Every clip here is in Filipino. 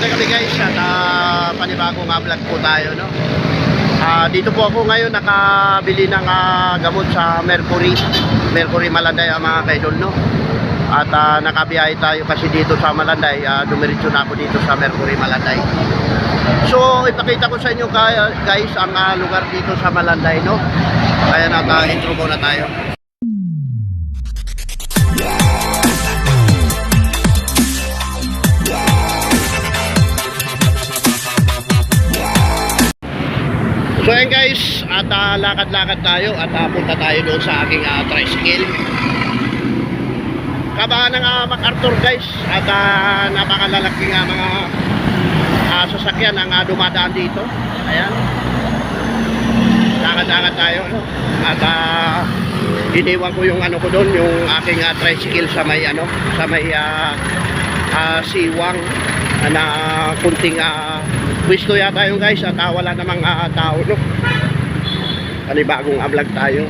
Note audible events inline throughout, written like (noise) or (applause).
magandang gabi guys at uh, panibagong uh, vlog po tayo no. Ah, dito po ako ngayon nakabili ng ah, gamot sa Mercury. Mercury Malanday ang mga kaidol no. At ah, nakabiyahe tayo kasi dito sa Malanday, uh, dumiretso na ako dito sa Mercury Malanday. So, ipakita ko sa inyo guys ang ah, lugar dito sa Malanday no. Kaya naka-intro muna tayo. So ayan guys, at ah, lakad-lakad tayo at ah, punta tayo doon sa aking ah, tricycle. Kabahan ng ah, MacArthur guys at ah, napakalalaki nga mga ah, sasakyan ang ah, dumadaan dito. Ayan. Lakad-lakad tayo. No? At ah, iniwan ko yung ano ko doon, yung aking ah, tricycle sa may ano, sa may ah, ah, siwang na kunting ah, pwesto yata yung guys. At ah, wala namang ah, tao no? Panibagong vlog tayo.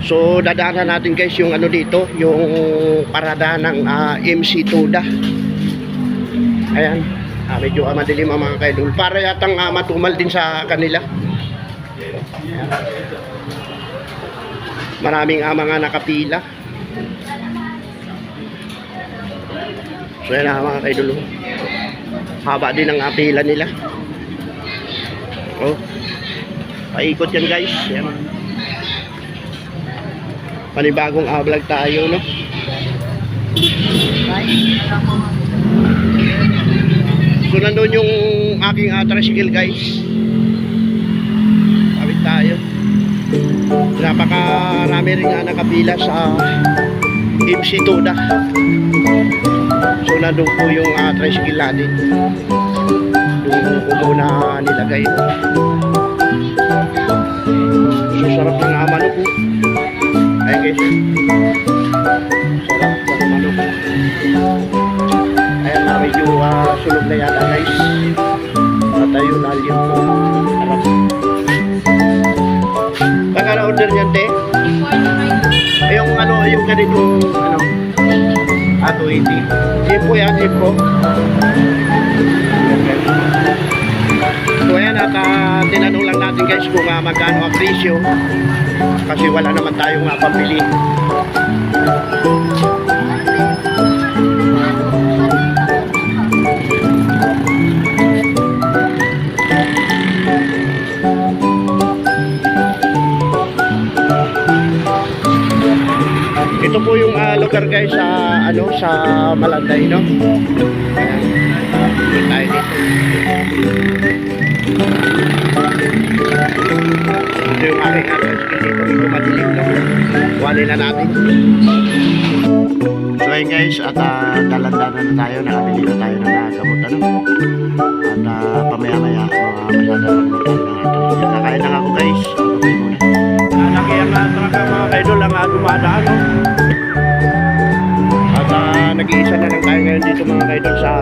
So dadaanan natin guys yung ano dito yung parada ng ah, MC Tuda ayan. Ah, medyo ah, madilim ang mga kaidol. Para yatang ah, matumal din sa kanila. Maraming ah, mga nakapila So yan na mga kaidolo. Haba din ang apila nila. Oh. Paikot yan guys. Yan. Panibagong vlog tayo no. So nandun yung aking uh, tricycle guys. Kawit tayo. Napakarami rin nga nakapila sa MC Tuda. So nandun po yung uh, tricycle natin. Doon ko muna nilagay. So sarap ng uh, manok po. Ayan guys. Sarap ng manok. Ayan na medyo uh, sunog na yata guys. At ayun na yung harap. Baka na-order niyan te? Yung ano, yung ganitong ano, Ah, 280. Jeep po yan, jeep po. So ayan at ah, tinanong lang natin guys kung uh, magkano ang presyo. Kasi wala naman tayong uh. Malanday no. Ayan. Dito tayo dito. Ito yung aking address kasi dito madilim no. Kuhanin na natin. So ayun guys at uh, dalandanan na tayo. Nakabili na tayo ng uh, gamot ano. At uh, pamaya maya uh, masadala na tayo ng address. Kakain lang ako guys. Okay muna. Uh, truck ang mga kaidol ang uh, dumadaan no.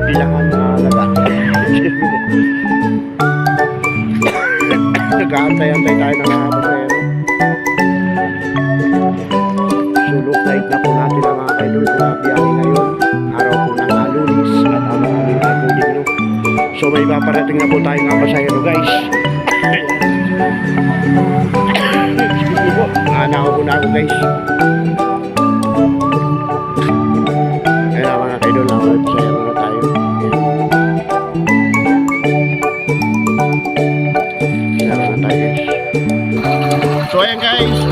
Bilangan na lagat. (laughs) Nag-aantay-antay tayo ng mga pasahero. Sulok light na po natin ang mga kaidol na biyahe ngayon. Araw po ng uh, lunis at ang uh, coding no. So may paparating na po tayo ng pasahero guys. (coughs) Excuse me po. Ah, nakaupo na ako guys.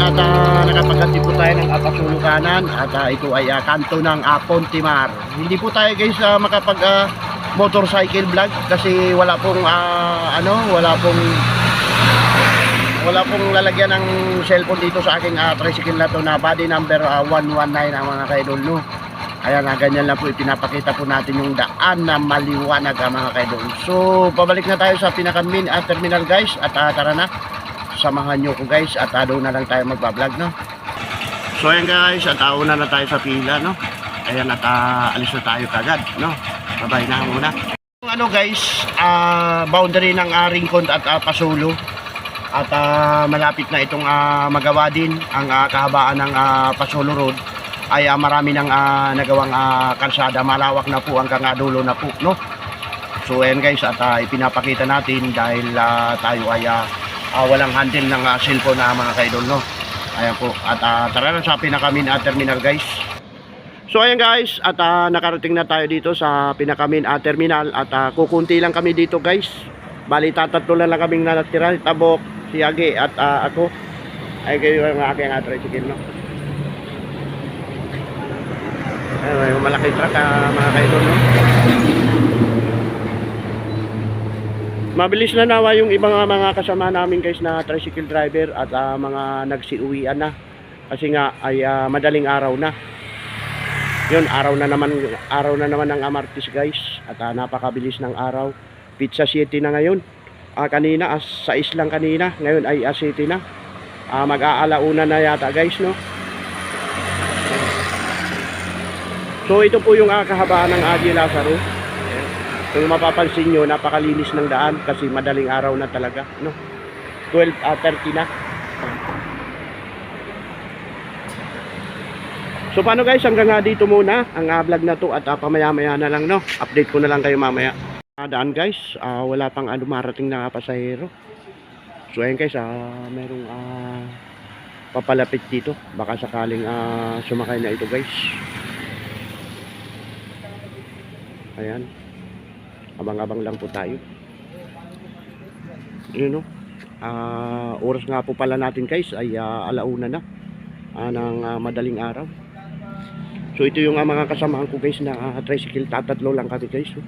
At uh, nakapaghatid po tayo ng Apasulo kanan at ah, ito ay ah, kanto ng uh, Pontimar. Hindi po tayo guys ah, makapag ah, motorcycle vlog kasi wala pong ah, ano, wala pong wala pong lalagyan ng cellphone dito sa aking ah, tricycle na to na body number ah, 119 ang mga kaidol no. Kaya na ganyan lang po ipinapakita po natin yung daan na maliwanag ang mga kaidol. So pabalik na tayo sa pinaka main ah, terminal guys at ah, tara na. Samahan nyo ko guys at ah, doon na lang tayo magbablog no. So ayan guys at uh, una na tayo sa pila no. Ayan at ah, alis na tayo kagad no. Babay na muna. Ano guys, ah, boundary ng uh, Rincon at ah, Pasulo at ah, malapit na itong ah, magawa din ang ah, kahabaan ng ah, Pasolo Road ay ah, marami nang ah, nagawang ah, kalsada. Malawak na po hanggang ah, dulo na po, no? So ayan guys, at ah, ipinapakita natin dahil ah, tayo ay ah, ah, walang handle ng ah, cellphone na mga kaidol, no? Ayan po. At ah, tara na sa pinakamin at terminal guys. So ayan guys, at ah, nakarating na tayo dito sa pinakamin at terminal at ah, kukunti lang kami dito guys. Bali tatatlo lang lang kaming natira, Tabok, si Agi at ah, ako. Ay kayo yung aking uh, tricycle no. Ay, yung malaki truck ah, mga kaidol no. Mabilis na nawa yung ibang ah, mga kasama namin guys na tricycle driver at ah, mga nagsiuwian na. Kasi nga ay ah, madaling araw na. Yun, araw na naman araw na naman ng Amartis guys at ah, napakabilis ng araw. Pizza City na ngayon. Ah, kanina as 6 lang kanina, ngayon ay as 7 na. Ah, mag-aalauna na yata guys no. So ito po yung ah, kahabaan ng Adi Lazaro. Kung mapapansin nyo, napakalinis ng daan kasi madaling araw na talaga, no? 12 at 30 na. So paano guys, hanggang nga dito muna ang ah, vlog na to at ah, pamaya-maya na lang, no? Update ko na lang kayo mamaya. Ah, daan guys, ah, wala pang ah, dumarating na pasahero. So ayun guys, ah, merong ah, papalapit dito. Baka sakaling ah, sumakay na ito guys. Ayan. Abang-abang lang po tayo. Yun no. Ah, oras nga po pala natin guys ay ah, alauna na ah, ng ah, madaling araw. So ito yung ah, mga kasamahan ko guys na ah, tricycle tatatlo lang kami guys. Oh.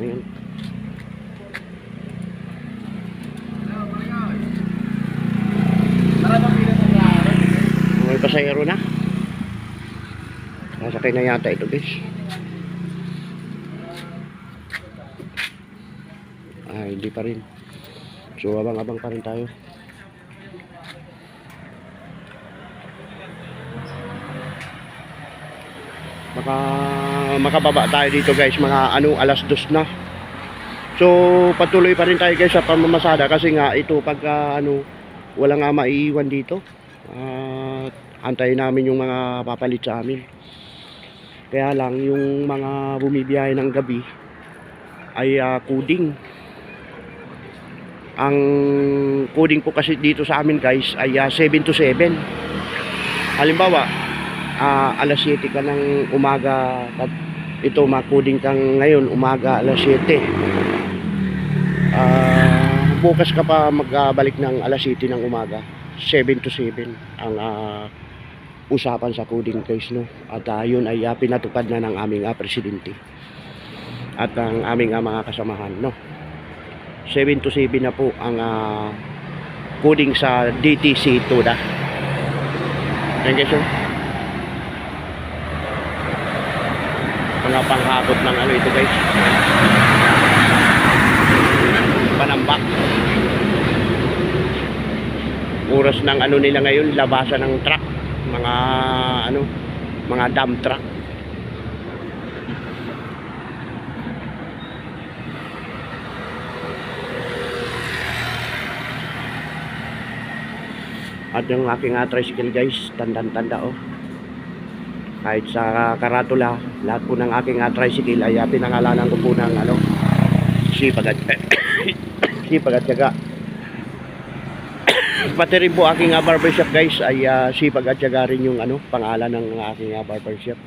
Ayan. May pasahero na. Nasakay na yata ito guys. Ah, hindi pa rin. So, abang-abang pa rin tayo. Baka makababa tayo dito guys, mga ano, alas dos na. So, patuloy pa rin tayo guys sa pamamasada kasi nga ito pagka ano, wala nga maiiwan dito. At antayin namin yung mga papalit sa amin. Kaya lang, yung mga bumibiyahe ng gabi ay ah, kuding ang coding po kasi dito sa amin guys ay ah, 7 to 7 halimbawa ah, alas 7 ka ng umaga at ito makuding kang ngayon umaga alas 7 Ah, bukas ka pa magbalik ng alas 7 ng umaga 7 to 7 ang ah, usapan sa coding guys no? At ah, yun ay ah, pinatupad na ng aming ah, presidente at ang aming ah, mga kasamahan no 7 to 7 na po ang uh, coding sa DTC Tuda. Thank you. Mga panghakot ng ano ito guys. Panambak. Oras ng ano nila ngayon, labasan ng truck. Mga ano, mga dump truck. At yung aking uh, tricycle guys, tandang-tanda oh. Kahit sa karatula, lahat po ng aking uh, tricycle ay uh, pinangalanan ko po ng ano, sipag at (coughs) sipag at tiyaga. (coughs) Pati rin po aking uh, barbershop guys ay uh, sipag at tiyaga rin yung ano, pangalan ng aking uh, barbershop.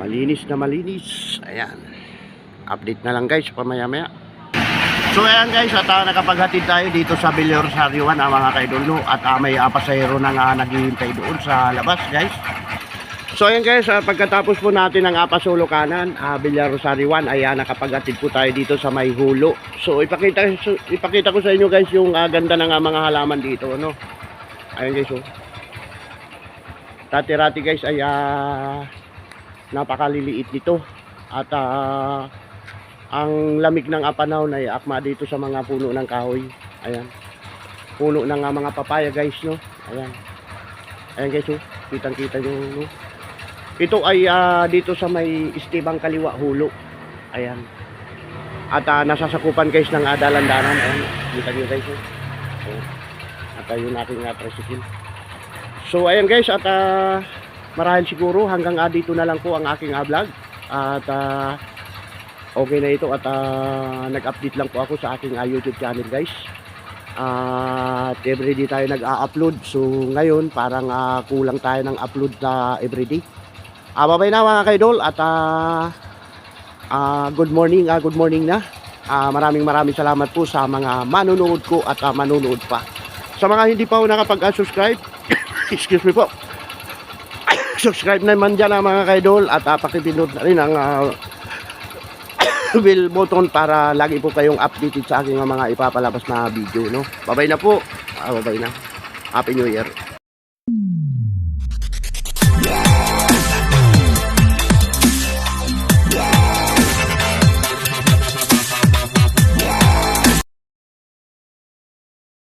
Malinis na malinis. Ayan update na lang guys pamaya-maya so ayan guys at uh, nakapaghatid tayo dito sa Villa Rosario 1 uh, mga kaidol no? at uh, may uh, pasahero na uh, naghihintay doon sa labas guys so ayan guys uh, pagkatapos po natin ng Apasulo kanan uh, Villa Rosario 1 ay uh, nakapaghatid po tayo dito sa may hulo so ipakita, so, ipakita ko sa inyo guys yung uh, ganda ng uh, mga halaman dito no? ayan guys oh. dati-rati guys ay uh, napakaliliit nito at uh, ang lamig ng apanaw na akma dito sa mga puno ng kahoy ayan puno ng uh, mga papaya guys no ayan ayan guys oh kitang kita nyo no? ito ay uh, dito sa may istibang kaliwa hulo ayan At ah, nasasakupan guys ng uh, dalandanan. Ayan, kita nyo guys. So, at ayun natin nga tricycle. So ayan guys at ah, marahil siguro hanggang ah, dito na lang po ang aking ah, vlog. At ah, okay na ito at ah, nag-update lang po ako sa aking ah, YouTube channel guys. At everyday tayo nag-a-upload. So ngayon parang ah, kulang tayo ng upload na everyday. Ah, babay na mga kaidol at ah, ah, good morning, ah, good morning na. Ah, maraming maraming salamat po sa mga manonood ko at ah, manonood pa. Sa mga hindi pa po nakapag-subscribe, (coughs) excuse me po. (coughs) subscribe naman dyan ah, mga kaidol at uh, pakipindot na rin ang ah, bell button para lagi po kayong updated sa aking mga ipapalabas na video no. Babay na po. Ah, babay na. Happy New Year.